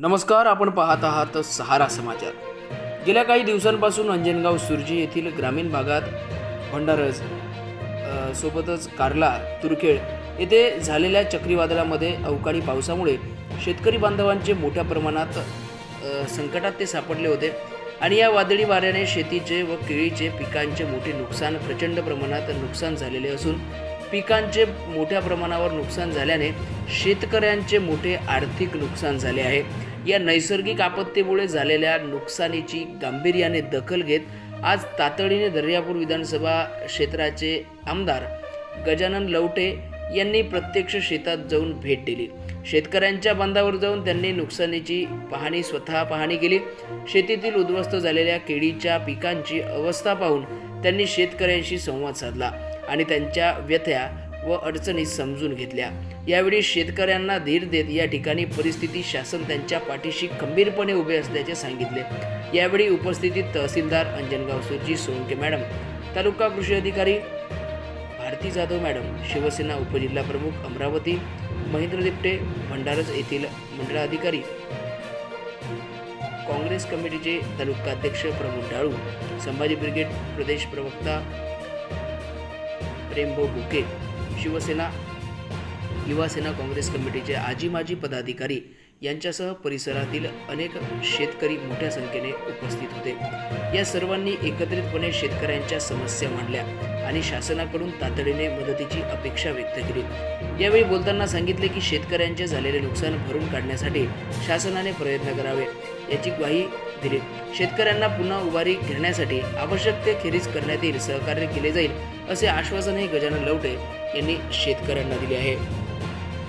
नमस्कार आपण पाहत आहात सहारा समाचार. गेल्या काही दिवसांपासून अंजनगाव सुरजी येथील ग्रामीण भागात भंडारज सोबतच कार्ला तुरखेड येथे झालेल्या चक्रीवादळामध्ये अवकाळी पावसामुळे शेतकरी बांधवांचे मोठ्या प्रमाणात संकटात ते सापडले होते आणि या वादळी वाऱ्याने शेतीचे व केळीचे पिकांचे मोठे नुकसान प्रचंड प्रमाणात नुकसान झालेले असून पिकांचे मोठ्या प्रमाणावर नुकसान झाल्याने शेतकऱ्यांचे मोठे आर्थिक नुकसान झाले आहे. या नैसर्गिक आपत्तीमुळे झालेल्या नुकसानीची गांभीर्याने दखल घेत आज तातडीने दर्यापूर विधानसभा क्षेत्राचे आमदार गजानन लवटे यांनी प्रत्यक्ष शेतात जाऊन भेट दिली. शेतकऱ्यांच्या बांधावर जाऊन त्यांनी नुकसानीची पाहणी स्वतः पाहणी केली. शेतीतील उद्ध्वस्त झालेल्या केळीच्या पिकांची अवस्था पाहून त्यांनी शेतकऱ्यांशी संवाद साधला. आणि त्यांच्या व्यथ्या व अडचणी समजून घेतल्या. यावेळी शेतकऱ्यांना धीर देत या ठिकाणी परिस्थिती शासन त्यांच्या पाठीशी खंबीरपणे उभे असल्याचे सांगितले. यावेळी उपस्थितीत तहसीलदार अंजनगाव सुरजी सोळंके मॅडम तालुका कृषी अधिकारी भारती जाधव मॅडम शिवसेना उपजिल्हा प्रमुख अमरावती महेंद्र दिपटे भंडारज येथील मंडळाधिकारी काँग्रेस कमिटीचे तालुका अध्यक्ष प्रमोद डाळू संभाजी ब्रिगेड प्रदेश प्रवक्ता प्रेमभाऊ बुके. शिवसेना युवासेना काँग्रेस कमिटीचे आजी माजी पदाधिकारी यांच्यासह परिसरातील अनेक शेतकरी मोठ्या संख्येने उपस्थित होते. या सर्वांनी एकत्रितपणे शेतकऱ्यांच्या समस्या मांडल्या आणि शासनाकडून तातडीने मदतीची अपेक्षा व्यक्त केली. यावेळी बोलताना सांगितले की शेतकऱ्यांचे झालेले नुकसान भरून काढण्यासाठी शासनाने प्रयत्न करावे. याची ग्वाही दिली शेतकऱ्यांना पुन्हा उभारी घेण्यासाठी आवश्यक ते खेरीज करण्यात येईल सहकार्य केले जाईल असे आश्वासनही गजानन लवटे यांनी शेतकऱ्यांना दिले आहे.